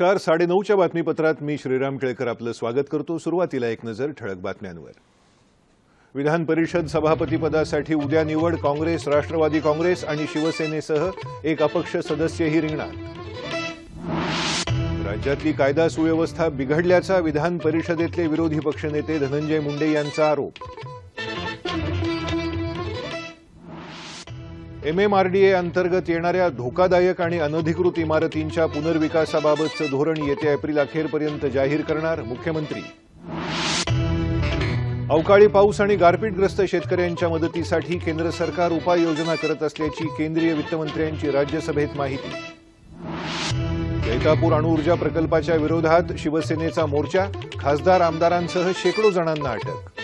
नमस्कार. साडेनऊच्या बातमीपत्रात मी श्रीराम केळकर आपलं स्वागत करतो. सुरुवातीला एक नजर ठळक बातम्यांवर. विधान परिषद सभापतीपदासाठी उद्या निवड काँग्रेस राष्ट्रवादी काँग्रेस आणि शिवसेनेसह एक अपक्ष सदस्यही रिंगणार राज्यातली कायदा सुव्यवस्था बिघडल्याचा विधान परिषदेतले विरोधी पक्षनेते धनंजय मुंडे यांचा आरोप. एमएमआरडीए अंतर्गत येणाऱ्या धोकादायक आणि अनधिकृत इमारतींच्या पुनर्विकासाबाबतचं धोरण येत्या एप्रिल अखेरपर्यंत जाहीर करणार मुख्यमंत्री. अवकाळी पाऊस आणि गारपीटग्रस्त शेतकऱ्यांच्या मदतीसाठी केंद्र सरकार उपाययोजना करत असल्याची केंद्रीय वित्तमंत्र्यांची राज्यसभेत माहिती. जैतापूर अणुऊर्जा प्रकल्पाच्या विरोधात शिवसेनेचा मोर्चा खासदार आमदारांसह शेकडो जणांना अटक.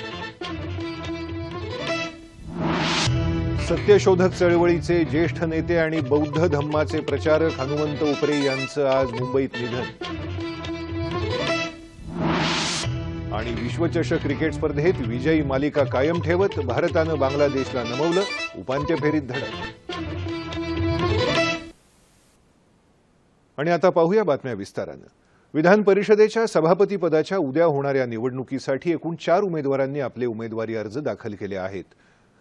सत्यशोधक चळवळीचे ज्येष्ठ नेते आणि बौद्ध धम्माचे प्रचारक हनुमंत उपरे यांचं आज मुंबईत निधन. आणि विश्वचषक क्रिकेट स्पर्धेत विजयी मालिका कायम ठेवत भारतानं बांगलादेशला नमवलं उपांत्य फेरीत धडक. आणि आता पाहूया बातम्या विस्तारानं. विधान परिषदेच्या सभापतीपदाच्या उद्या होणाऱ्या निवडणुकीसाठी एकूण चार उमेदवारांनी आपले उमेदवारी अर्ज दाखल केले आहेत.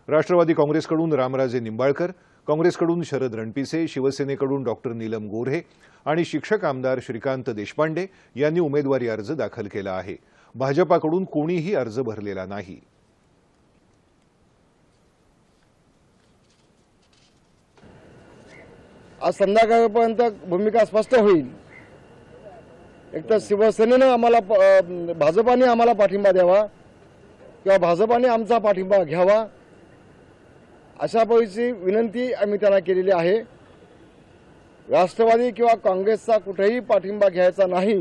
राष्ट्रवादी काँग्रेसकडून रामराजे निंबाळकर काँग्रेसकडून शरद रणपिसे शिवसेनेकडून डॉक्टर नीलम गोऱ्हे आणि शिक्षक आमदार श्रीकांत देशपांडे यांनी उमेदवारी अर्ज दाखल केला आहे. भाजपाकडून कोणीही अर्ज भरलेला नाही. आज संध्याकाळपर्यंत भूमिका स्पष्ट होईल. एक तर शिवसेनेनं आम्हाला भाजपाने आम्हाला पाठिंबा द्यावा किंवा भाजपाने आमचा पाठिंबा घ्यावा. अशा पद्धतीची विनंती आम्ही त्यांना केलेली आहे. राष्ट्रवादी किंवा काँग्रेसचा कुठेही पाठिंबा घ्यायचा नाही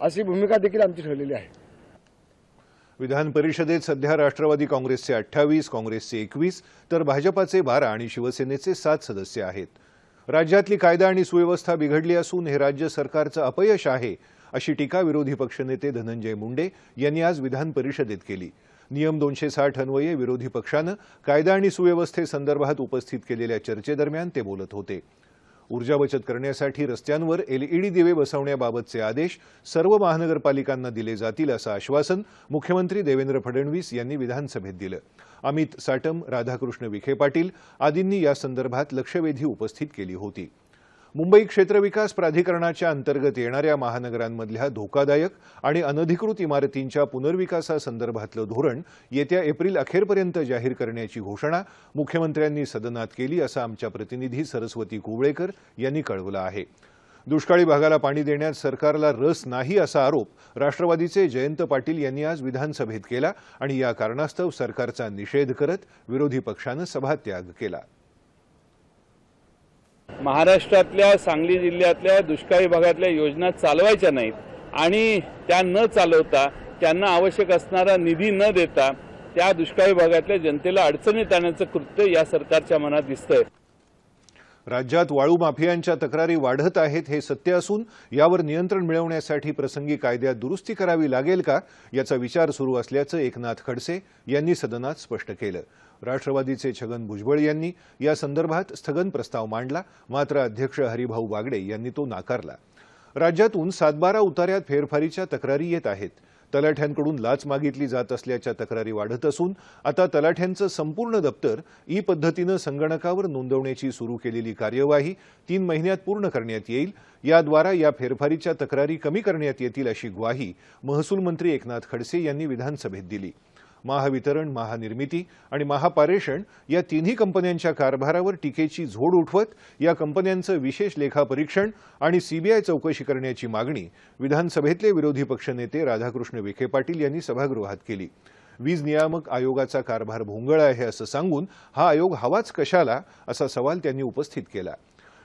अशी भूमिका देखील आमची ठरलेली आहे. विधान परिषदेत सध्या राष्ट्रवादी काँग्रेसचे अठ्ठावीस काँग्रेसचे एकवीस तर भाजपाचे बारा आणि शिवसेनेचे सात सदस्य आहेत. राज्यातली कायदा आणि सुव्यवस्था बिघडली असून हे राज्य सरकारचं अपयश आहे अशी टीका विरोधी पक्षनेते धनंजय मुंडे यांनी आज विधान परिषदेत केली. नियम दोनशे साठ अन्वये विरोधी पक्षानं कायदा आणि सुव्यवस्थेसंदर्भात उपस्थित केलेल्या चर्चेदरम्यान ते बोलत होते. ऊर्जा बचत करण्यासाठी रस्त्यांवर एलईडी दिवे बसवण्याबाबतचे आदेश सर्व महानगरपालिकांना दिले जातील असं आश्वासन मुख्यमंत्री देवेंद्र फडणवीस यांनी विधानसभेत दिलं. अमित साटम राधाकृष्ण विखे पाटील आदींनी या संदर्भात लक्षवेधी उपस्थित केली होती. मुंबई क्षेत्र विकास प्राधिकरणाच्या अंतर्गत येणाऱ्या महानगरांमधल्या धोकादायक आणि अनधिकृत इमारतींच्या पुनर्विकासासंदर्भातलं धोरण येत्या एप्रिल अखेरपर्यंत जाहीर करण्याची घोषणा मुख्यमंत्र्यांनी सदनात केली असं आमच्या प्रतिनिधी सरस्वती कुवळेकर यांनी कळवलं आहे. दुष्काळी भागाला पाणी देण्यात सरकारला रस नाही असा आरोप राष्ट्रवादीचे जयंत पाटील यांनी आज विधानसभेत केला आणि या कारणास्तव सरकारचा निषेध करत विरोधी पक्षानं सभात्याग केला. महाराष्ट्रातल्या सांगली जिल्ह्यातल्या दुष्काळी भागातल्या योजना चालवायच्या नाहीत. आणि त्या न चालवता त्यांना आवश्यक असणारा निधी न देता त्या दुष्काळी भागातल्या जनतेला अडचणीत आणण्याचं कृत्य या सरकारच्या मनात दिसतंय. राज्यात वाळू माफियांच्या तक्रारी वाढत आहेत हे सत्य असून यावर नियंत्रण मिळवण्यासाठी प्रसंगी कायद्यात दुरुस्ती करावी लागेल का याचा विचार सुरू असल्याचं एकनाथ खडसे यांनी सदनात स्पष्ट केलं. राष्ट्रवादीचे छगन भुजबळ यांनी या संदर्भात स्थगन प्रस्ताव मांडला मात्र अध्यक्ष हरिभाऊ बागडे यांनी तो नाकारला. राज्यातून सातबारा उतार्यात फेरफारीच्या तक्रारी येत आहेत. तलाठ्यांकडून लाच मागितली जात असल्याच्या तक्रारी वाढत असून आता तलाठ्यांचं संपूर्ण दप्तर ई पद्धतीनं संगणकावर नोंदवण्याची सुरू केलेली कार्यवाही तीन महिन्यात पूर्ण करण्यात येईल. याद्वारा या फेरफारीच्या तक्रारी कमी करण्यात येतील अशी ग्वाही महसूल मंत्री एकनाथ खडसे यांनी विधानसभेत दिली. महावितरण महानिर्मिती आणि महापारेषण या तिन्ही कंपन्यांच्या कारभारावर टीकेची झोड उठवत या कंपन्यांचं विशेष लेखापरीक्षण आणि सीबीआय चौकशी करण्याची मागणी विधानसभेतले विरोधी पक्षनेते राधाकृष्ण विखे पाटील यांनी सभागृहात केली. वीज नियामक आयोगाचा कारभार भोंगळ आहे असं सांगून हा आयोग हवाच कशाला असा सवाल त्यांनी उपस्थित केला.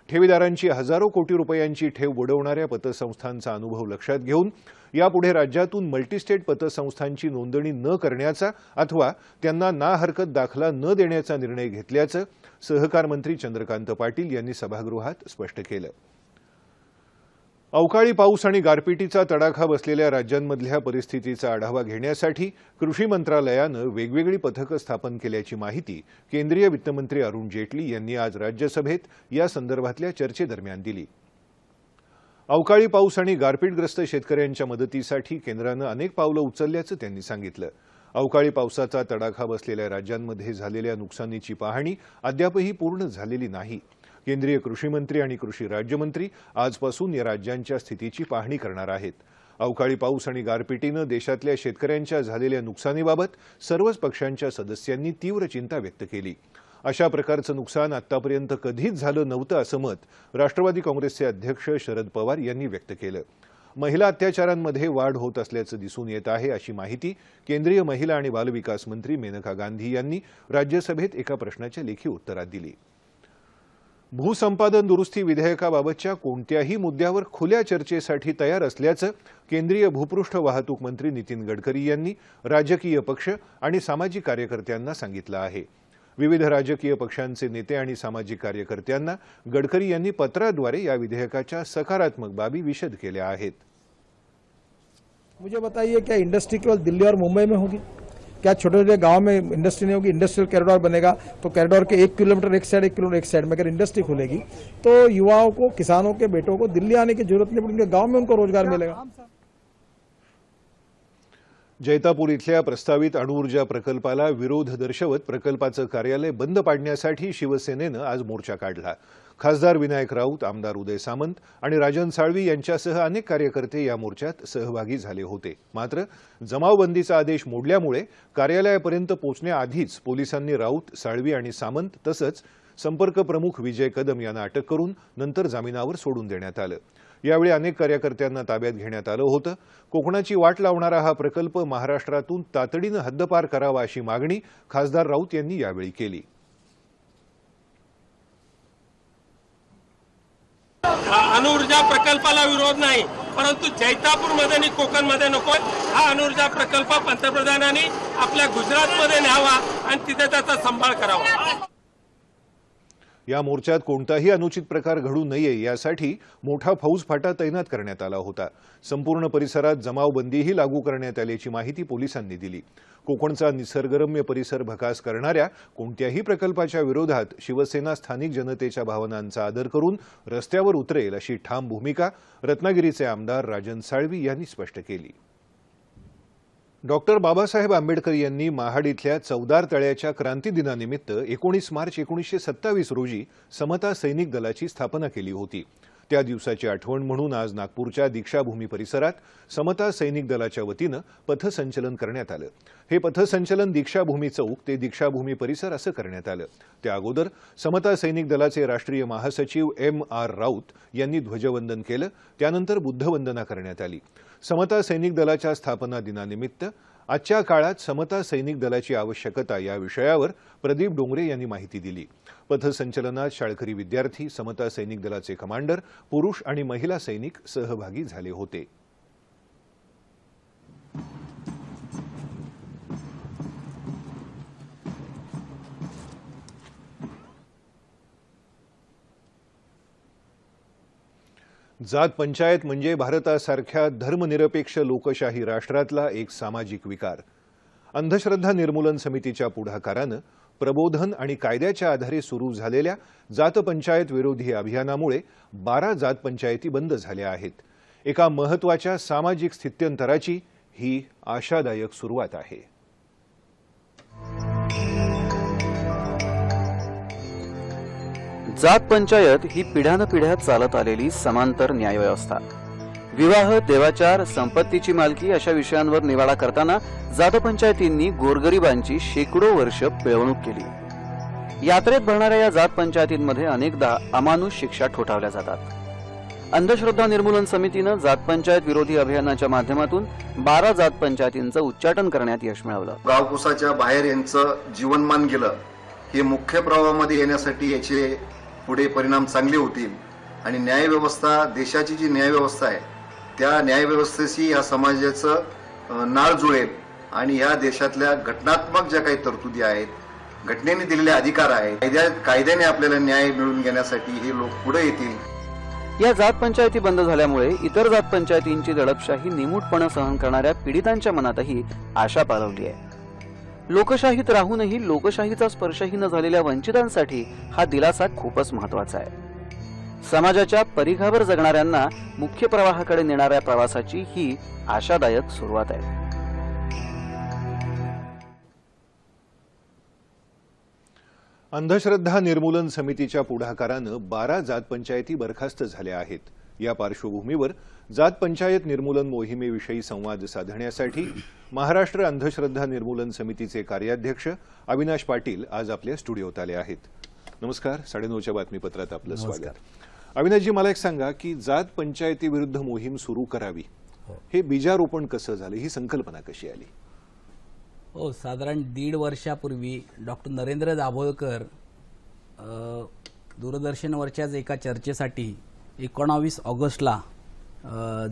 ठेवीदारांची हजारो कोटी रुपयांची ठेव बुडवणाऱ्या पतसंस्थांचा अनुभव लक्षात घेऊन यापुढे राज्यातून मल्टीस्टेट पतसंस्थांची नोंदणी न करण्याचा अथवा त्यांना ना हरकत दाखला न देण्याचा निर्णय घेतल्याचं सहकार मंत्री चंद्रकांत पाटील यांनी सभागृहात स्पष्ट केलं. अवकाळी पाऊस आणि गारपिटीचा तडाखा बसलेल्या राज्यांमधल्या परिस्थितीचा आढावा घेण्यासाठी कृषी मंत्रालयानं वेगवेगळी पथकं स्थापन केल्याची माहिती केंद्रीय वित्तमंत्री अरुण जेटली यांनी आज राज्यसभेत या संदर्भातल्या चर्चेदरम्यान दिली. अवकाळी पाऊस आणि गारपीटग्रस्त शेतकऱ्यांच्या मदतीसाठी केंद्रानं अनेक पावलं उचलल्याचं त्यांनी सांगितलं. अवकाळी पावसाचा तडाखा बसलेल्या राज्यांमध्ये झालेल्या नुकसानीची पाहणी अद्यापही पूर्ण झालेली नाही. केंद्रीय कृषी मंत्री आणि कृषी राज्यमंत्री आजपासून या राज्यांच्या स्थितीची पाहणी करणार आहेत. अवकाळी पाऊस आणि गारपिटीनं देशातल्या शेतकऱ्यांच्या झालेल्या नुकसानीबाबत सर्वच पक्षांच्या सदस्यांनी तीव्र चिंता व्यक्त केली. अशा प्रकारचं नुकसान आतापर्यंत कधीच झालं नव्हतं असं मत राष्ट्रवादी काँग्रेसचे अध्यक्ष शरद पवार यांनी व्यक्त केलं. महिला अत्याचारांमध्ये वाढ होत असल्याचं दिसून येत आहे अशी माहिती केंद्रीय महिला आणि बालविकास मंत्री मेनका गांधी यांनी राज्यसभेत एका प्रश्नाच्या लेखी उत्तरात दिली. भूसंपादन दुरुस्ती विधेयकाबाबतच्या कोणत्याही मुद्द्यावर खुल्या चर्चेसाठी तयार असल्याचं केंद्रीय भूपृष्ठ वाहतूक मंत्री नितीन गडकरी यांनी राजकीय पक्ष आणि सामाजिक कार्यकर्त्यांना सांगितलं आहे. विविध राजकीय पक्षांचे नेते आणि सामाजिक कार्यकर्त्यांना गडकरी यांनी पत्राद्वारे या विधेयकाच्या सकारात्मक बाबी विशद केल्या आहेत. मुझे बताइए क्या इंडस्ट्री केवल दिल्ली और मुंबई में होगी? क्या छोटे छोटे गांव में इंडस्ट्री नहीं होगी इंडस्ट्रियल कॉरिडोर बनेगा तो कॉरिडोर के एक किलोमीटर एक साइड एक किलोमीटर एक साइड में अगर इंडस्ट्री खुलेगी तो युवाओं को किसानों के बेटों को दिल्ली आने की जरूरत नहीं पड़ेगी गांव में उनको रोजगार मिलेगा। जैतापूर इथल्या प्रस्तावित अणुऊर्जा प्रकल्पाला विरोध दर्शवत प्रकल्पाचं कार्यालय बंद पाडण्यासाठी शिवसेनेनं आज मोर्चा काढला. खासदार विनायक राऊत आमदार उदय सामंत आणि राजन साळवी यांच्यासह अनेक कार्यकर्ते या मोर्चात सहभागी झाले होते. मात्र जमावबंदीचा आदेश मोडल्यामुळे कार्यालयापर्यंत पोहोचण्याआधीच पोलिसांनी राऊत साळवी आणि सामंत तसंच संपर्क प्रमुख विजय कदम यांना अटक करून नंतर जामिनावर सोडून देण्यात आलं. यावेळी अनेक कार्यकर्त्यांना ताब्यात घेण्यात आलं होतं. कोकणाची वाट लावणारा हा प्रकल्प महाराष्ट्रातून तातडीनं हद्दपार करावा अशी मागणी खासदार राऊत यांनी यावेळी केली. अणुऊर्जा प्रकल्पाला विरोध नाही. परंतु जैतापूरमध्ये आणि कोकणमध्ये नको हा अणुऊर्जा प्रकल्प पंतप्रधानांनी आपल्या गुजरातमध्ये न्यावा आणि तिथे त्याचा सांभाळ करावा. या मोर्चात कोणताही अनुचित प्रकार घडू नये यासाठी मोठा फौजफाटा तैनात करण्यात आला होता. संपूर्ण परिसरात जमावबंदीही लागू करण्यात आल्याची माहिती पोलिसांनी दिली. कोकणचा निसर्गरम्य परिसर भकास करणाऱ्या कोणत्याही प्रकल्पाच्या विरोधात शिवसेना स्थानिक जनतेच्या भावनांचा आदर करून रस्त्यावर उतरेल अशी ठाम भूमिका रत्नागिरीचे आमदार राजन साळवी यांनी स्पष्ट केली. डॉक्टर बाबासाहेब आंबेडकर यांनी महाड इथल्या चौदार तळ्याच्या क्रांती दिनानिमित्त एकोणीस मार्च एकोणीसशे सत्तावीस रोजी समता सैनिक दलाची स्थापना केली होती. त्या दिवसाची आठवण म्हणून आज नागपूरच्या दीक्षाभूमी परिसरात समता सैनिक दलाच्या वतीनं पथसंचलन करण्यात आलं. हे पथसंचलन दीक्षाभूमी चौक ते दीक्षाभूमी परिसर असं करण्यात आलं. त्या अगोदर समता सैनिक दलाचे राष्ट्रीय महासचिव एम आर राऊत यांनी ध्वजवंदन केलं. त्यानंतर बुद्धवंदना करण्यात आली. समता सैनिक दलाच्या स्थापना दिनानिमित्त आजच्या काळात समता सैनिक दलाची आवश्यकता या विषयावर प्रदीप डोंगरे यांनी माहिती दिली. पथसंचलनात शाळकरी विद्यार्थी समता सैनिक दलाचे कमांडर पुरुष आणि महिला सैनिक सहभागी झाले होते. जात पंचायत म्हणजे भारतासारख्या धर्मनिरपेक्ष लोकशाही राष्ट्रातला एक सामाजिक विकार. अंधश्रद्धा निर्मूलन समितीच्या पुढाकारानं प्रबोधन आणि कायद्याच्या आधारे सुरू झालेल्या जात पंचायत विरोधी अभियानामुळे बारा जात पंचायती बंद झाल्या आहेत. एका महत्त्वाच्या सामाजिक स्थित्यंतराची ही आशादायक सुरुवात आहे. जात पंचायत ही पिढ्यानपिढ्या चालत आलेली समांतर न्यायव्यवस्था. विवाह देवाचार संपत्तीची मालकी अशा विषयांवर निवाडा करताना जात पंचायतींनी गोरगरिबांची शेकडो वर्ष पिळवणूक केली. यात्रेत भरणाऱ्या या जात पंचायतींमध्ये अनेकदा अमानुष शिक्षा ठोठावल्या जातात. अंधश्रद्धा निर्मूलन समितीनं जात पंचायत विरोधी अभियानाच्या माध्यमातून बारा जात पंचायतींचं उच्चाटन करण्यात यश मिळवलं. गावकुसाच्या बाहेर यांचं जीवनमान गेलं हे मुख्य प्रवाहामध्ये येण्यासाठी याचे पुढे परिणाम चांगले होतील. आणि न्यायव्यवस्था देशाची जी न्यायव्यवस्था आहे त्या न्यायव्यवस्थेशी या समाजाचं नाळ जुळेल. आणि या देशातल्या घटनात्मक ज्या काही तरतुदी आहेत घटनेने दिलेले अधिकार आहेत कायद्या कायद्याने आपल्याला न्याय मिळवून घेण्यासाठी हे लोक पुढे येतील. या जात पंचायती बंद झाल्यामुळे इतर जात पंचायतींची दडपशाही निमूटपणे सहन करणाऱ्या पीडितांच्या मनातही आशा पालवली आहे. लोकशाहीत राहूनही लोकशाहीचा स्पर्शही न झालेल्या वंचितांसाठी हा दिलासा खूपच महत्त्वाचा आहे. समाजाच्या परिघावर जगणाऱ्यांना मुख्य प्रवाहाकडे नेणाऱ्या प्रवासाची ही आशादायक सुरुवात आहे. अंधश्रद्धा निर्मूलन समितीच्या पुढाकारानं बारा जात पंचायती बरखास्त झाल्या आहेत. या पार्श्वभूमीवर जात पंचायत निर्मूलन मोहिमेविषयी संवाद साधण्यासाठी महाराष्ट्र अंधश्रद्धा निर्मूलन समितीचे कार्याध्यक्ष अविनाश पाटील आज आपल्या स्टुडिओत आले आहेत. नमस्कार साडेनऊच्या बातमीपत्रात आपलं स्वागत. अविनाशजी मला एक सांगा की जात पंचायती विरुद्ध मोहीम सुरू करावी हे. बीजारोपण कसं झालं? ही संकल्पना कशी आली? हो साधारण दीड वर्षापूर्वी डॉक्टर नरेंद्र दाभोळकर दूरदर्शनवरच्याच एका चर्चेसाठी एकोणावीस ऑगस्टला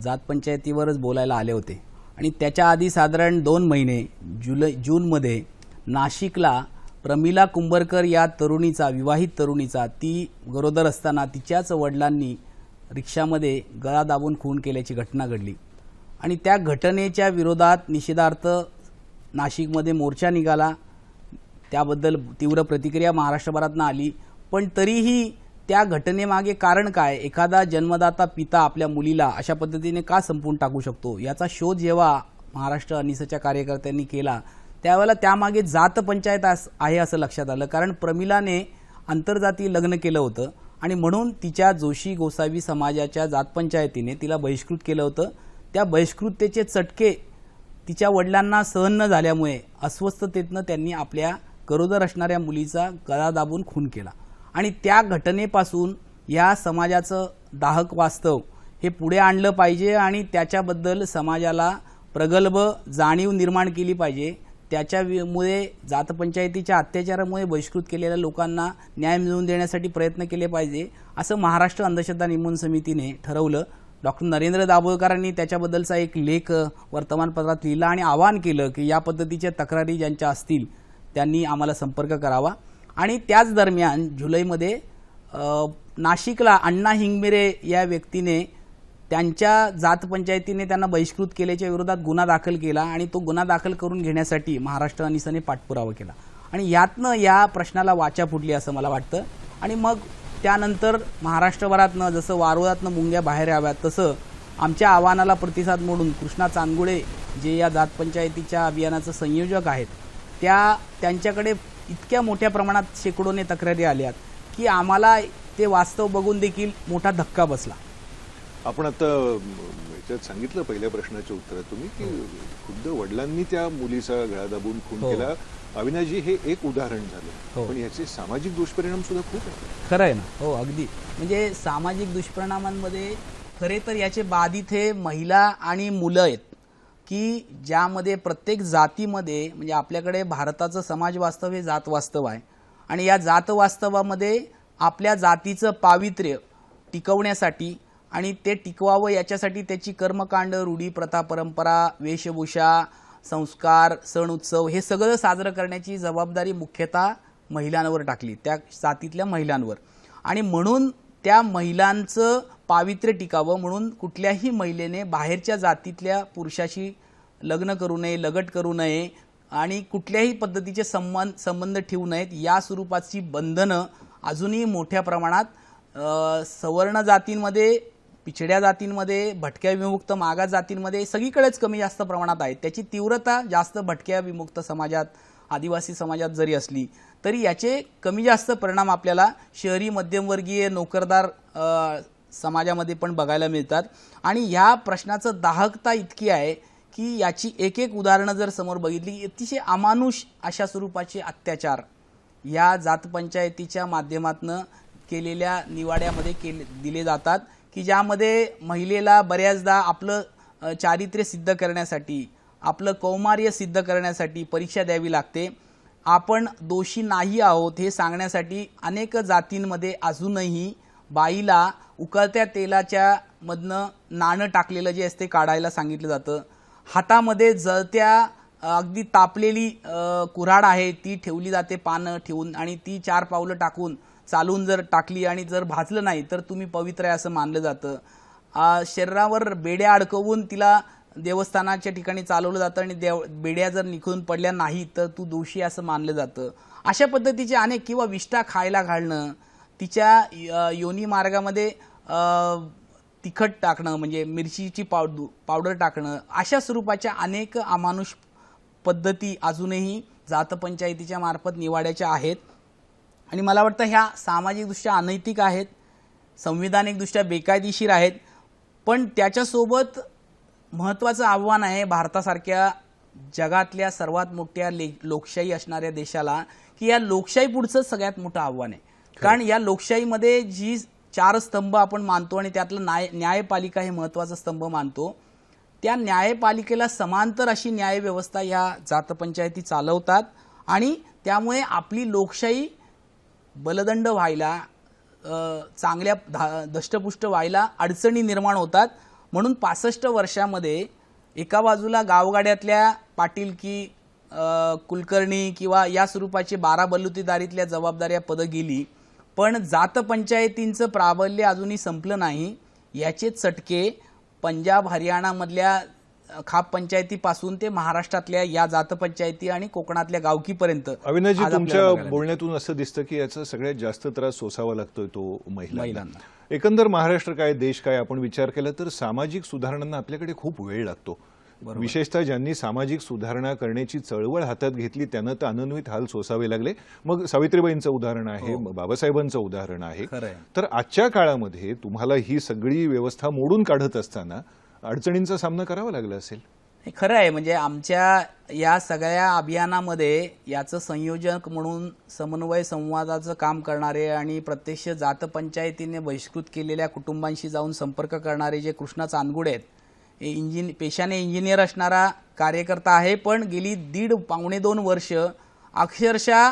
जात पंचायतीवरच बोलायला आले होते. आणि त्याच्या आधी साधारण दोन महिने जुलै जूनमध्ये नाशिकला प्रमिला कुंभरकर या तरुणीचा विवाहित तरुणीचा ती गरोदर असताना तिच्याच वडिलांनी रिक्षामध्ये गळा दाबून खून केल्याची घटना घडली. आणि त्या घटनेच्या विरोधात निषेधार्थ नाशिकमध्ये मोर्चा निघाला. त्याबद्दल तीव्र प्रतिक्रिया महाराष्ट्रभरातनं आली. पण तरीही त्या घटनेमागे कारण काय? एखादा जन्मदाता पिता आपल्या मुलीला अशा पद्धतीने का संपवून टाकू शकतो? याचा शोध जेव्हा महाराष्ट्र अनिसच्या कार्यकर्त्यांनी केला त्यावेळेला त्यामागे जात पंचायत आहे असं लक्षात आलं. कारण प्रमिलाने आंतरजातीय लग्न केलं होतं आणि म्हणून तिच्या जोशी गोसावी समाजाच्या जात पंचायतीने तिला बहिष्कृत केलं होतं. त्या बहिष्कृततेचे चटके तिच्या वडिलांना सहन न झाल्यामुळे अस्वस्थतेतनं त्यांनी आपल्या गरोदर असणाऱ्या मुलीचा गळा दाबून खून केला. आणि त्या घटनेपासून या समाजाचं दाहक वास्तव हे पुढे आणलं पाहिजे आणि त्याच्याबद्दल समाजाला प्रगल्भ जाणीव निर्माण केली पाहिजे. त्याच्यामुळे जातपंचायतीच्या अत्याचारामुळे बहिष्कृत केलेल्या लोकांना न्याय मिळवून देण्यासाठी प्रयत्न केले पाहिजे असं महाराष्ट्र अंधश्रद्धा निर्मूलन समितीने ठरवलं. डॉक्टर नरेंद्र दाभोळकरांनी त्याच्याबद्दलचा एक लेख वर्तमानपत्रात लिहिला आणि आवाहन केलं की या पद्धतीच्या तक्रारी ज्यांच्या असतील त्यांनी आम्हाला संपर्क करावा. आणि त्याच दरम्यान जुलैमध्ये नाशिकला अण्णा हिंगमिरे या व्यक्तीने त्यांच्या जात पंचायतीने त्यांना बहिष्कृत केल्याच्या विरोधात गुन्हा दाखल केला आणि तो गुन्हा दाखल करून घेण्यासाठी महाराष्ट्र अनिसाने पाठपुरावा केला. आणि यातनं या प्रश्नाला वाचा फुटली असं मला वाटतं. आणि मग त्यानंतर महाराष्ट्रभरातनं जसं वारुळातनं मुंग्या बाहेर याव्यात तसं आमच्या आव्हानाला प्रतिसाद म्हणून कृष्णा चांदगुडे जे या जात पंचायतीच्या अभियानाचं संयोजक आहेत त्या त्यांच्याकडे इतक्या मोठ्या प्रमाणात शेकडोने तक्रारी आल्यात की आम्हाला ते वास्तव बघून देखील मोठा धक्का बसला. आपण आता याच्यात सांगितलं पहिल्या प्रश्नाच्या उत्तरात तुम्ही की खुद्द वडिलांनी त्या मुलीचा गळा दाबून खून हो. केला. अविनाशजी हे एक उदाहरण झालं. हो. पण याचे सामाजिक दुष्परिणाम सुद्धा खूप आहेत. खरं आहे ना? हो अगदी. म्हणजे सामाजिक दुष्परिणामांमध्ये खरे तर याचे बाधित हे महिला आणि मुलं आहेत. की ज्यामध्ये प्रत्येक जातीमध्ये म्हणजे आपल्याकडे भारताचं समाज वास्तव हे जात वास्तव आहे. आणि या जात वास्तवामध्ये आपल्या जातीचं पावित्र्य टिकवण्यासाठी आणि ते टिकवावं याच्यासाठी त्याची कर्मकांड रूढी प्रथा परंपरा वेशभूषा संस्कार सण उत्सव हे सगळं साजरं करण्याची जबाबदारी मुख्यतः महिलांवर टाकली त्या जातीतल्या महिलांवर. आणि म्हणून त्या महिलांचं पावित्र्य टिकावं म्हणून कुठल्याही महिलेने बाहेरच्या जातीतल्या पुरुषाशी लग्न करू नये लगट करू नये आणि कुठल्याही पद्धतीचे संबंध संबंध ठेवू नयेत. या स्वरूपाची बंधनं अजूनही मोठ्या प्रमाणात सवर्ण जातींमध्ये पिछड्या जातींमध्ये भटक्या विमुक्त मागास जातींमध्ये सगळीकडेच कमी जास्त प्रमाणात आहे त्याची तीव्रता जास्त भटक्या विमुक्त समाजात आदिवासी समाजात जरी असली तरी याचे कमी जास्त परिणाम आपल्याला शहरी मध्यमवर्गीय नोकरदार समाजामध्ये पण बघायला मिळतात. आणि ह्या प्रश्नाचं दाहकता इतकी आहे की याची एक एक उदाहरणं जर समोर बघितली अतिशय अमानुष अशा स्वरूपाचे अत्याचार या जातपंचायतीच्या माध्यमातनं केलेल्या निवाड्यामध्ये केले दिले जातात की ज्यामध्ये महिलेला बऱ्याचदा आपलं चारित्र्य सिद्ध करण्यासाठी आपलं कौमार्य सिद्ध करण्यासाठी परीक्षा द्यावी लागते. आपण दोषी नाही आहोत हे सांगण्यासाठी अनेक जातींमध्ये अजूनही बाईला उकळत्या तेलाच्या मधनं नाणं टाकलेलं जे असते काढायला सांगितलं जातं. हातामध्ये जळत्या अगदी तापलेली कुऱ्हाड आहे ती ठेवली जाते पानं ठेवून आणि ती चार पावलं टाकून चालून जर टाकली आणि जर भाजलं नाही तर तुम्ही पवित्र आहे असं मानलं जातं. शरीरावर बेड्या अडकवून तिला देवस्थानाच्या ठिकाणी चालवलं जातं आणि देव बेड्या जर निघून पडल्या नाही तर तू दोषी असं मानलं जातं. अशा पद्धतीचे अनेक किंवा विष्ठा खायला घालणं तिच्या योनी मार्गामध्ये तिखट टाकणं म्हणजे मिरचीची पावडू पावडर टाकणं अशा स्वरूपाच्या अनेक अमानुष पद्धती अजूनही जातपंचायतीच्या मार्फत निवाड्याच्या आहेत. आणि मला वाटतं ह्या सामाजिकदृष्ट्या अनैतिक आहेत संविधानिकदृष्ट्या बेकायदेशीर आहेत पण त्याच्यासोबत महत्त्वाचं आव्हान आहे भारतासारख्या जगातल्या सर्वात मोठ्या ले लोकशाही असणाऱ्या देशाला की या लोकशाही पुढचं सगळ्यात मोठं आव्हान आहे. कारण या लोकशाहीमध्ये जी चार स्तंभ आपण मानतो आणि त्यातलं न्याय न्यायपालिका हे महत्त्वाचा स्तंभ मानतो त्या न्यायपालिकेला समांतर अशी न्यायव्यवस्था या जातपंचायती चालवतात आणि त्यामुळे आपली लोकशाही बलदंड व्हायला चांगल्या धा- दष्टपुष्ट व्हायला अडचणी निर्माण होतात. म्हणून पासष्ट वर्षामध्ये एका बाजूला गावगाड्यातल्या पाटील की कुलकर्णी किंवा या स्वरूपाची बारा बलुतेदारीतल्या जबाबदाऱ्या पदं गेली पण जातपंचायतींचं प्राबल्य अजूनही संपलं नाही याचे चटके पंजाब हरियाणामधल्या खाप पंचायतीपासून ते महाराष्ट्रातल्या या जातपंचायती आणि कोकणातल्या गावकीपर्यंत. अविनाशजी तुमच्या बोलण्यातून असं दिसतं की याचा सगळ्यात जास्त त्रास सोसावा लागतोय तो महिलांना. एकंदर महाराष्ट्र काय देश काय आपण विचार केला तर सामाजिक सुधारणांना आपल्याकडे खूप वेळ लागतो. विशेषतः ज्यांनी सामाजिक सुधारणा करण्याची चळवळ हातात घेतली त्यांना तर अनन्वित हाल सोसावे लागले. मग सावित्रीबाईंचं उदाहरण आहे मग बाबासाहेबांचं उदाहरण आहे. हो. तर आजच्या काळामध्ये तुम्हाला ही सगळी व्यवस्था मोडून काढत असताना अडचणींचा सामना करावा लागला असेल. हे खरं आहे म्हणजे आमच्या या सगळ्या अभियानामध्ये याचं संयोजक म्हणून समन्वय संवादाचं काम करणारे आणि प्रत्यक्ष जातपंचायतीने बहिष्कृत केलेल्या कुटुंबांशी जाऊन संपर्क करणारे जे कृष्णा चांदगुडे आहेत हे इंजिन पेशाने इंजिनियर असणारा कार्यकर्ता आहे पण गेली दीड पावणे दोन वर्ष अक्षरशः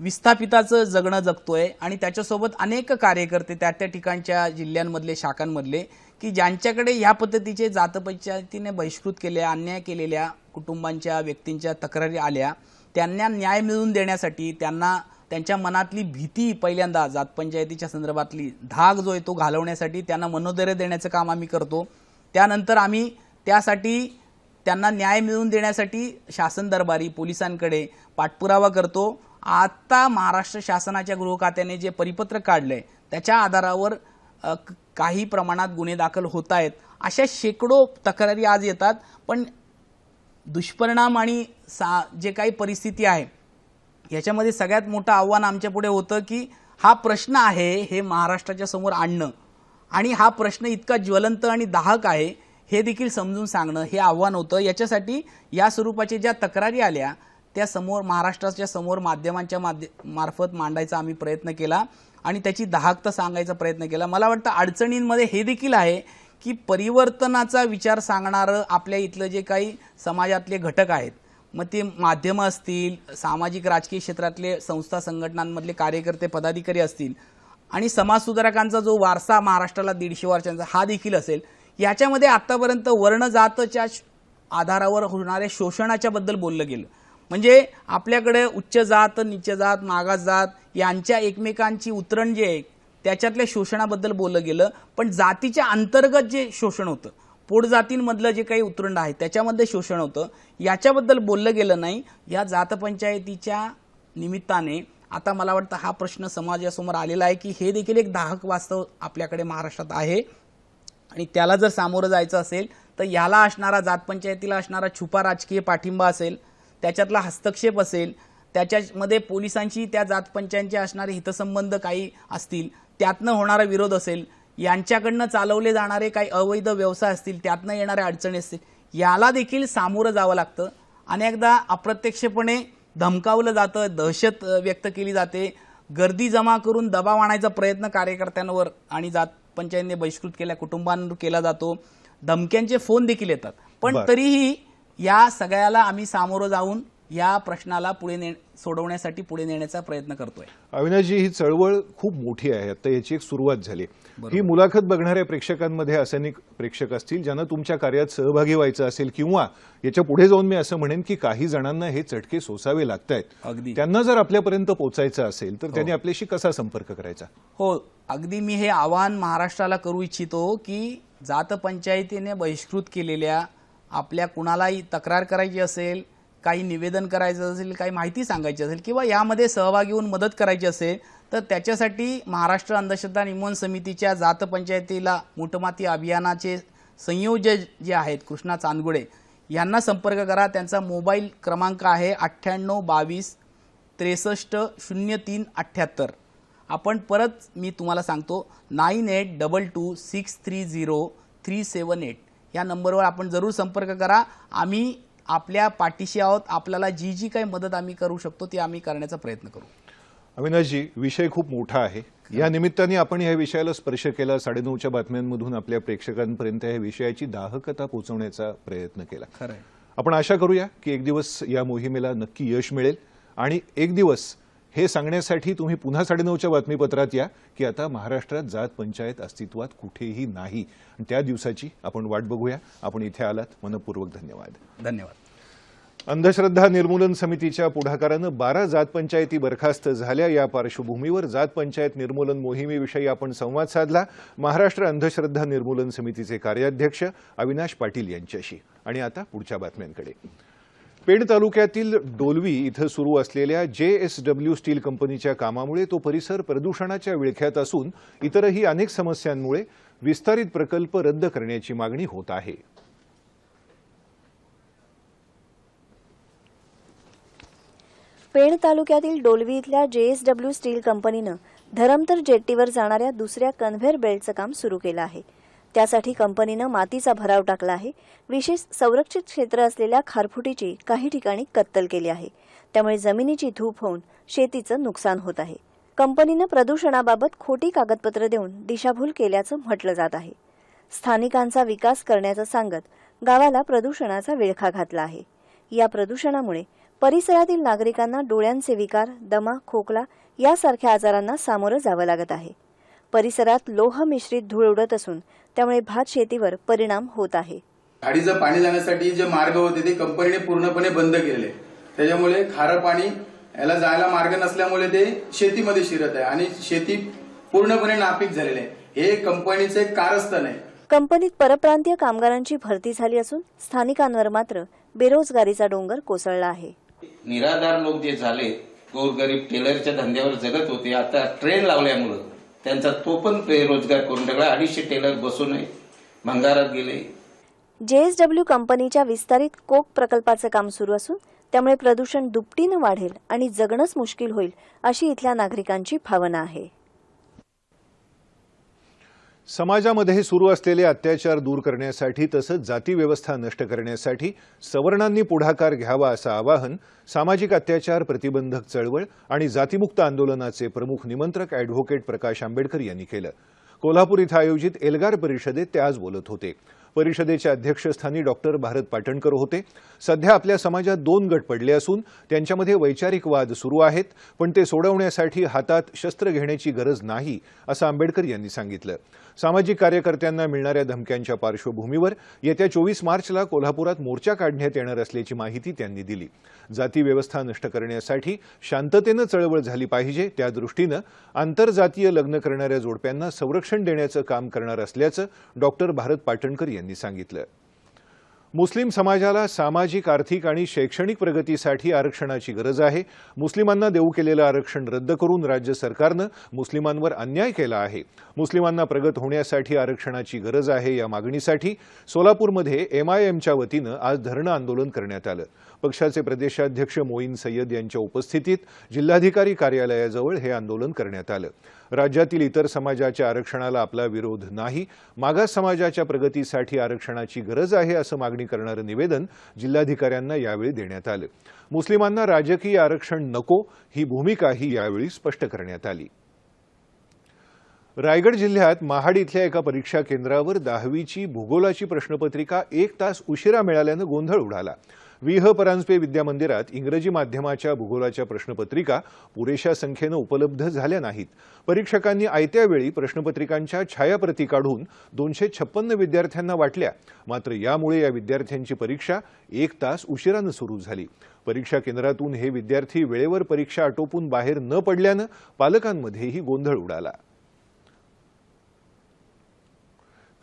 विस्थापिताचं जगणं जगतोय आणि त्याच्यासोबत अनेक कार्यकर्ते त्या त्या ठिकाणच्या जिल्ह्यांमधले शाखांमधले की ज्यांच्याकडे ह्या पद्धतीचे जातपंचायतीने बहिष्कृत केल्या अन्याय केलेल्या कुटुंबांच्या व्यक्तींच्या तक्रारी आल्या त्यांना न्याय मिळवून देण्यासाठी त्यांना त्यांच्या मनातली भीती पहिल्यांदा जातपंचायतीच्या संदर्भातली धाग जो आहे तो घालवण्यासाठी त्यांना मनोधैर्य देण्याचं काम आम्ही करतो. त्यानंतर आम्ही त्यासाठी त्यांना न्याय मिळवून देण्यासाठी शासन दरबारी पोलिसांकडे पाठपुरावा करतो. आता महाराष्ट्र शासनाच्या गृह खात्याने जे परिपत्रक काढलंय त्याच्या आधारावर काही प्रमाणात गुन्हे दाखल होत आहेत. अशा शेकडो तक्रारी आज येतात पण दुष्परिणाम आणि सा जे काही परिस्थिती आहे याच्यामध्ये सगळ्यात मोठं आव्हान आमच्या पुढे होतं की हा प्रश्न आहे हे महाराष्ट्राच्या समोर आणणं. आणि हा प्रश्न इतका ज्वलंत आणि दाहक आहे हे देखील समजून सांगणं हे आव्हान होतं. याच्यासाठी या स्वरूपाचे ज्या तक्रारी आल्या त्या समोर महाराष्ट्राच्या समोर माध्यमांच्या माध्य मार्फत मांडायचा आम्ही प्रयत्न केला आणि त्याची दाहकता सांगायचा प्रयत्न केला. मला वाटतं अडचणींमध्ये हे देखील आहे की परिवर्तनाचा विचार सांगणारं आपल्या इथलं जे काही समाजातले घटक आहेत मग ते माध्यमं असतील सामाजिक राजकीय क्षेत्रातले संस्था संघटनांमधले कार्यकर्ते पदाधिकारी असतील आणि समाजसुधारकांचा जो वारसा महाराष्ट्राला दीडशे वर्षांचा हा देखील असेल. याच्यामध्ये आत्तापर्यंत वर्ण जातच्या आधारावर होणाऱ्या शोषणाच्याबद्दल बोललं गेलं. म्हणजे आपल्याकडे उच्च जात नीच जात मागास जात यांच्या एकमेकांची उतरण जे आहे त्याच्यातल्या शोषणाबद्दल बोललं गेलं पण जातीच्या अंतर्गत जे शोषण होतं पोटजातींमधलं जे काही उतरंड आहे त्याच्यामध्ये शोषण होतं याच्याबद्दल बोललं गेलं नाही. या जातपंचायतीच्या निमित्ताने आता मला वाटतं हा प्रश्न समाजासमोर आलेला आहे की हे देखील एक दाहक वास्तव आपल्याकडे महाराष्ट्रात आहे. आणि त्याला जर सामोरं जायचं असेल तर याला असणारा जातपंचायतीला असणारा छुपा राजकीय पाठिंबा असेल त्याच्यातला हस्तक्षेप असेल त्याच्यामध्ये पोलिसांची त्या जातपंचायतीचे असणारे हितसंबंध काही असतील त्यातनं होणारा विरोध असेल यांच्याकडनं चालवले जाणारे काही अवैध व्यवसाय असतील त्यातनं येणाऱ्या अडचणी असतील याला देखील सामोरं जावं लागतं. अनेकदा अप्रत्यक्षपणे धमकावलं जातं दहशत व्यक्त केली जाते. गर्दी जमा करून दबाव आणायचा प्रयत्न कार्यकर्त्यांवर आणि जात पंचायतीने बहिष्कृत केल्या कुटुंबांवर केला जातो. धमक्यांचे फोन देखील येतात. पण. तरीही या सगळ्याला आम्ही सामोरं जाऊन या प्रश्नाला पुढे ने सोडवण्यासाठी पुढे नेण्याचा प्रयत्न करतोय. अविनाशजी ही चळवळ खूप मोठी आहे. आता याची एक सुरुवात झाली. ही मुलाखत बघणाऱ्या प्रेक्षकांमध्ये असे अनेक प्रेक्षक असतील ज्यांना तुमच्या कार्यात सहभागी व्हायचं असेल किंवा याच्यापुढे जाऊन मी असं म्हणेन की काही जणांना हे चटके सोसावे लागतायत. अगदी. त्यांना जर आपल्यापर्यंत पोहोचायचं असेल तर त्यांनी आपल्याशी कसा संपर्क करायचा? हो अगदी मी हे आवाहन महाराष्ट्राला करू इच्छितो की जात पंचायतीने बहिष्कृत केलेल्या आपल्या कुणालाही तक्रार करायची असेल काही निवेदन करायचं असेल काही माहिती सांगायची असेल किंवा यामध्ये सहभागी होऊन मदत करायची असेल तर त्याच्यासाठी महाराष्ट्र अंधश्रद्धा निर्मूलन समितीच्या जात पंचायतीला मुठमाती अभियानाचे संयोजक जे आहेत कृष्णा चांदगुडे यांना संपर्क करा. त्यांचा मोबाईल क्रमांक आहे अठ्ठ्याण्णव बावीस त्रेसष्ट शून्य तीन अठ्ठ्याहत्तर. आपण परत मी तुम्हाला सांगतो nine eight double two six three zero three seven eight. या नंबरवर आपण जरूर संपर्क करा. आम्ही आपल्या पाठीशी आहोत. आपल्याला जी जी काही मदत आम्ही करू शकतो ती आम्ही करण्याचा प्रयत्न करू. अविनाशजी विषय खूप मोठा आहे. या निमित्ताने आपण या विषयाला स्पर्श केला. साडेनऊच्या बातम्यांमधून आपल्या प्रेक्षकांपर्यंत या विषयाची दाहकता पोहोचवण्याचा प्रयत्न केला. खरं आपण आशा करूया की एक दिवस या मोहिमेला नक्की यश मिळेल आणि एक दिवस हे सांगण्यासाठी तुम्ही पुन्हा साडेनऊच्या बातमीपत्रात या की आता महाराष्ट्रात जात पंचायत अस्तित्वात कुठेही नाही. त्या दिवसाची आपण वाट बघूया. आपण इथे आलात. मनपूर्वक धन्यवाद. धन्यवाद. अंधश्रद्धा निर्मूलन समितीच्या पुढाकारानं बारा जात पंचायती बरखास्त झाल्या. या पार्श्वभूमीवर जात पंचायत निर्मूलन मोहिमेविषयी आपण संवाद साधला. महाराष्ट्र अंधश्रद्धा निर्मूलन समितीचे कार्याध्यक्ष अविनाश पाटील यांच्याशी. आणि आता पुढच्या बातम्यांकडे. पेण तालुक्यातील डोलवी इथं सुरू असलेल्या जे एस डब्ल्यू स्टील कंपनीच्या कामामुळे तो परिसर प्रदूषणाच्या विळख्यात असून इतरही अनेक समस्यांमुळे विस्तारित प्रकल्प रद्द करण्याची मागणी होत आहे. पेण तालुक्यातील डोलवी इथल्या जेएसडब्ल्यू स्टील कंपनीनं धरमतर जेट्टीवर जाणाऱ्या दुसऱ्या कन्व्हेअर बेल्टचं काम सुरू केलं आहे. त्यासाठी कंपनीनं मातीचा भराव टाकला आहे. विशेष संरक्षित क्षेत्र असलेल्या खारफुटीची काही ठिकाणी कत्तल केली आहे. त्यामुळे जमिनीची धूप होऊन शेतीचं नुकसान होत आहे. कंपनीनं प्रदूषणाबाबत खोटी कागदपत्र देऊन दिशाभूल केल्याचं म्हटलं जात आहे. स्थानिकांचा विकास करण्याचं सांगत गावाला प्रदूषणाचा विळखा घातला आहे. या प्रदूषणामुळे परिसरातील नागरिकांना डोळ्यांचे विकार दमा खोकला यासारख्या आजारांना सामोरं जावं लागत आहे. परिसरात लोह मिश्रित धूळ उडत असून त्यामुळे भात शेतीवर परिणाम होत आहे. खाडीचं पाणी जाण्यासाठी जे मार्ग होते ते कंपनीने पूर्णपणे बंद केलेले. त्याच्यामुळे खारं पाणी याला जायला मार्ग नसल्यामुळे ते शेतीमध्ये शिरत आहे आणि शेती पूर्णपणे नापीक झालेली आहे. हे कंपनीचं कारस्थान आहे. कंपनीत परप्रांतीय कामगारांची भरती झाली असून स्थानिकांवर मात्र बेरोजगारीचा डोंगर कोसळला आहे. निराधार लोक जे झाले गोरगरीब टेलरच्या धंद्यावर जगत होते. आता ट्रेन लावल्यामुळं त्यांचा तो पण बेरोजगार करून टाकला. अडीचशे टेलर बसून भंगारात गेले. जेएसडब्ल्यू कंपनीच्या विस्तारित कोक प्रकल्पाचं काम सुरू असून त्यामुळे प्रदूषण दुपटीनं वाढेल आणि जगणंच मुश्किल होईल अशी इथल्या नागरिकांची भावना आहे. समाजामध्ये सुरू असलेले अत्याचार दूर करण्यासाठी तसंच जाती व्यवस्था नष्ट करण्यासाठी सवर्णांनी पुढाकार घ्यावा असं आवाहन सामाजिक अत्याचार प्रतिबंधक चळवळ आणि जातीमुक्त आंदोलनाचे प्रमुख निमंत्रक अॅडव्होकेट प्रकाश आंबेडकर यांनी केलं. कोल्हापूर इथं आयोजित एल्गार परिषदेत ते आज बोलत होते. परिषदेच्या अध्यक्षस्थानी डॉक्टर भारत पाटणकर होते. सध्या आपल्या समाजात दोन गट पडले असून त्यांच्यामध्ये वैचारिक वाद सुरू आहेत पण ते सोडवण्यासाठी हातात शस्त्र घेण्याची गरज नाही असं आंबेडकर यांनी सांगितलं. सामाजिक कार्यकर्त्यांना मिळणाऱ्या धमक्यांच्या पार्श्वभूमीवर येत्या चोवीस मार्चला कोल्हापुरात मोर्चा काढण्यात येणार असल्याची माहिती त्यांनी दिली. जाती व्यवस्था नष्ट करण्यासाठी शांततेनं चळवळ झाली पाहिजे त्या दृष्टीनं आंतरजातीय लग्न करणाऱ्या जोडप्यांना संरक्षण देण्याचं काम करणार असल्याचं डॉक्टर भारत पाटणकर यांनी सांगितलं. मुस्लिम समाजाला सामाजिक आर्थिक आणि शैक्षणिक प्रगतीसाठी आरक्षणाची गरज आहे. मुस्लिमांना देऊ केलेलं आरक्षण रद्द करून राज्य सरकारनं मुस्लिमांवर अन्याय केला आहे. मुस्लिमांना प्रगत होण्यासाठी आरक्षणाची गरज आहे या मागणीसाठी सोलापूरमध्ये एमआयएमच्या वतीनं आज धरणं आंदोलन करण्यात आलं. पक्षाचे प्रदेशाध्यक्ष मोईन सय्यद यांच्या उपस्थितीत जिल्हाधिकारी कार्यालयाजवळ हे आंदोलन करण्यात आलं. राज्यातील इतर समाजाच्या आरक्षणाला आपला विरोध नाही मागास समाजाच्या प्रगतीसाठी आरक्षणाची गरज आहे असं मागणी करणारं निवेदन जिल्हाधिकाऱ्यांना यावेळी देण्यात आलं. मुस्लिमांना राजकीय आरक्षण नको ही भूमिकाही यावेळी स्पष्ट करण्यात आली. रायगड जिल्ह्यात महाड इथल्या एका परीक्षा केंद्रावर दहावीची भूगोलाची प्रश्नपत्रिका एक तास उशिरा मिळाल्यानं गोंधळ उडाला. विह परांजपे विद्या मंदिरात इंग्रजी माध्यमाच्या भूगोलाच्या प्रश्नपत्रिका पुरेशा संख्येनं उपलब्ध झाल्या नाहीत. परीक्षकांनी आयत्या वेळी प्रश्नपत्रिकांच्या छायाप्रती काढून दोनशे छप्पन्न विद्यार्थ्यांना वाटल्या. मात्र यामुळे या विद्यार्थ्यांची परीक्षा एक तास उशिरानं सुरू झाली. परीक्षा केंद्रातून हे विद्यार्थी वेळेवर परीक्षा आटोपून बाहेर न पडल्यानं पालकांमध्येही गोंधळ उडाला.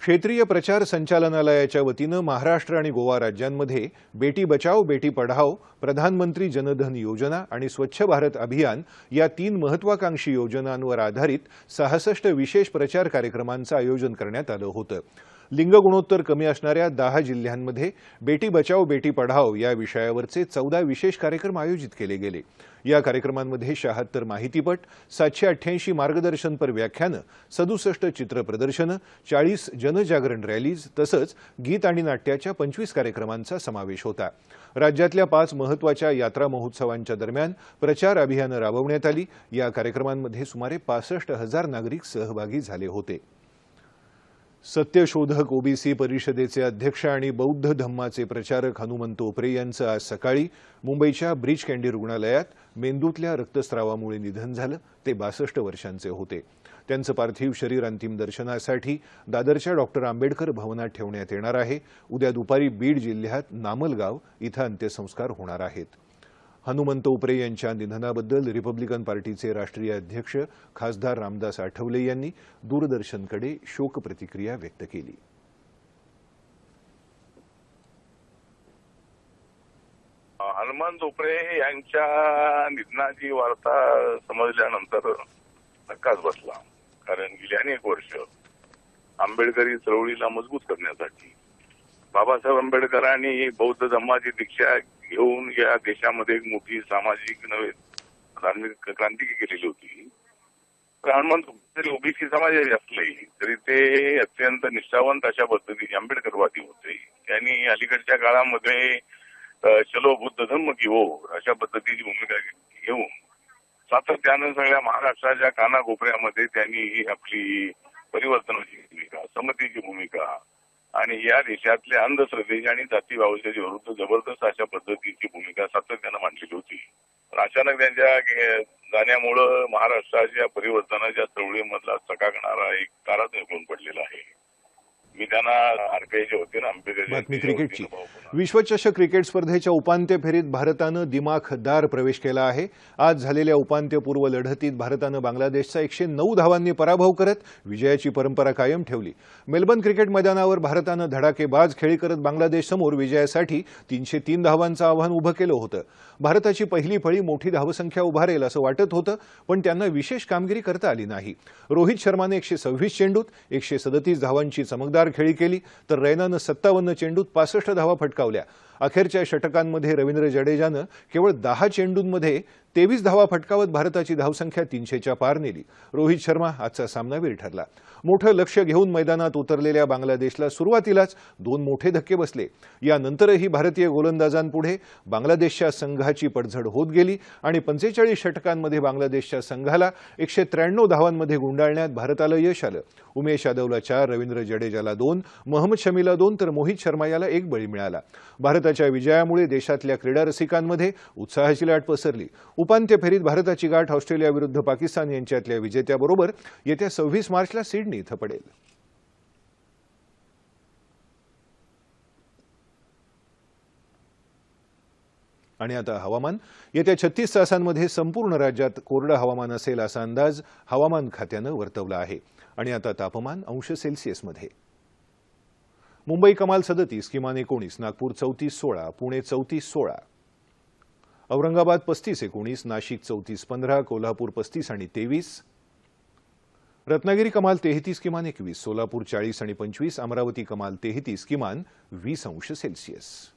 क्षेत्रीय प्रचार संचालनालयाच्या वतीनं महाराष्ट्र आणि गोवा राज्यांमध्ये बेटी बचाओ बेटी पढाओ प्रधानमंत्री जनधन योजना आणि स्वच्छ भारत अभियान या तीन महत्वाकांक्षी योजनांवर आधारित सहासष्ट विशेष प्रचार कार्यक्रमांचं आयोजन करण्यात आलं होतं. लिंग गुणोत्तर कमी असणाऱ्या दहा जिल्ह्यांमध्ये बेटी बचाओ बेटी पढाओ या विषयावरचे चौदा विशेष कार्यक्रम आयोजित केले गेले. या कार्यक्रमांमध्ये शहात्तर माहितीपट सातशे अठ्ठ्याऐंशी मार्गदर्शनपर व्याख्यानं सदुसष्ट चित्र प्रदर्शनं चाळीस जनजागरण रॅलीज तसंच गीत आणि नाट्याच्या पंचवीस कार्यक्रमांचा समावेश होता. राज्यातल्या पाच महत्त्वाच्या यात्रा महोत्सवांच्या दरम्यान प्रचार अभियानं राबवण्यात आली. या कार्यक्रमांमध्ये सुमारे पासष्ट हजार नागरिक सहभागी झाले होते. सत्यशोधक ओबीसी परिषदेचे अध्यक्ष आणि बौद्ध धम्माचे प्रचारक हनुमंत ओपरे यांचं आज सकाळी मुंबईच्या ब्रीच कँडी रुग्णालयात मेंदूतल्या रक्तस्रावामुळे निधन झालं. ते बासष्ट वर्षांचे होते. त्यांचं पार्थिव शरीर अंतिम दर्शनासाठी दादरच्या डॉक्टर आंबेडकर भवनात ठेवण्यात येणार आहे. उद्या दुपारी बीड जिल्ह्यात नामलगाव इथं अंत्यसंस्कार होणार आहेत. हनुमंत उपरे यांच्या निधनाबद्दल रिपब्लिकन पार्टीचे राष्ट्रीय अध्यक्ष खासदार रामदास आठवले यांनी दूरदर्शनकडे शोक प्रतिक्रिया व्यक्त केली. हनुमान उपरे यांच्या निधनाची वार्ता समजल्यानंतर नक्काच बसला. कारण गेली अनेक वर्ष आंबेडकरी चळवळीला मजबूत करण्यासाठी बाबासाहेब आंबेडकरांनी बौद्ध धर्माची दीक्षा घेऊन या देशामध्ये एक मोठी सामाजिक नव्हे धार्मिक क्रांती केलेली होती तर जरी ओबीसी समाजाचे असले तरी ते अत्यंत निष्ठावंत अशा पद्धतीने आंबेडकरवादी होते. त्यांनी अलीकडच्या काळामध्ये चलो बुद्ध धम्म घेऊ हो, अशा पद्धतीची भूमिका घेऊन सातत्यानं सगळ्या महाराष्ट्राच्या कानाकोपऱ्यामध्ये त्यांनी आपली परिवर्तनाची भूमिका समतेची भूमिका आणि या देशातल्या अंधश्रद्धेची आणि जातीभावाच्या विरुद्ध जबरदस्त अशा पद्धतीची भूमिका सातत्यानं मांडलेली होती. अचानक त्यांच्या जाण्यामुळं महाराष्ट्राच्या परिवर्तनाच्या चळवळीमधला सकाकणारा एक ताराच निघून पडलेला आहे. मी त्यांना आरपीआयच्या वतीनं आंबेडकर बातमी क्रिकेटची. विश्वचषक क्रिकेट स्पर्धेच्या उपांत्य फेरीत भारतानं दिमाखदार प्रवेश केला आहे. आज झालेल्या उपांत्यपूर्व लढतीत भारतानं बांगलादेशचा एकशे नऊ धावांनी पराभव करत विजयाची परंपरा कायम ठेवली. मेलबर्न क्रिकेट मैदानावर भारतानं धडाकेबाज खेळी करत बांगलादेशसमोर विजयासाठी तीनशे तीन धावांचं आव्हान उभं केलं होतं. भारताची पहिली फळी मोठी धावसंख्या उभारेल असं वाटत होतं पण त्यांना विशेष कामगिरी करता आली नाही. रोहित शर्माने एकशे सव्वीस चेंडूत एकशे सदतीस धावांची चमकदार खेळी केली तर रैनानं सत्तावन्न चेंडूत पासष्ट धावा फटकावल्या. अखेरच्या षटकांमध्ये रवींद्र जडेजानं केवळ दहा चेंडूंमध्ये तेवीस धावा फटकावत भारताची धावसंख्या तीनशेच्या पार नेली. रोहित शर्मा आजचा सामनावीर ठरला. मोठं लक्ष घेऊन मैदानात उतरलेल्या बांगलादेशला सुरुवातीलाच दोन मोठे धक्के बसले. यानंतरही भारतीय गोलंदाजांपुढे बांगलादेशच्या संघाची पडझड होत गेली आणि पंचेचाळीस षटकांमध्ये बांगलादेशच्या संघाला एकशे त्र्याण्णव धावांमध्ये गुंडाळण्यात भारताला यश आलं. उमेश यादवला चार रवींद्र जडेजाला दोन महम्मद शमीला दोन तर मोहित शर्मा याला एक बळी मिळाला. भारत भारताच्या विजयामुळे देशातल्या क्रीडा रसिकांमध्ये उत्साहाची लाट पसरली. उपांत्य फेरीत भारताची गाठ ऑस्ट्रेलियाविरुद्ध पाकिस्तान यांच्यातल्या विजेत्याबरोबर येत्या सव्वीस मार्चला सिडनी इथं पडेल. आणि आता हवामान. येत्या छत्तीस तासांमध्ये संपूर्ण राज्यात कोरडं हवामान असेल असा अंदाज हवामान खात्यानं वर्तवला आहे. आणि आता तापमान अंश सेल्सिअसमध्ये मुंबई कमाल सदतीस किमान एकोणीस नागपूर चौतीस सोळा पुणे चौतीस सोळा. औरंगाबाद पस्तीस एकोणीस नाशिक चौतीस पंधरा कोल्हापूर पस्तीस आणि तेवीस. रत्नागिरी कमाल तेहतीस किमान एकवीस सोलापूर चाळीस आणि पंचवीस अमरावती कमाल तेहतीस किमान वीस अंश सेल्सिअस.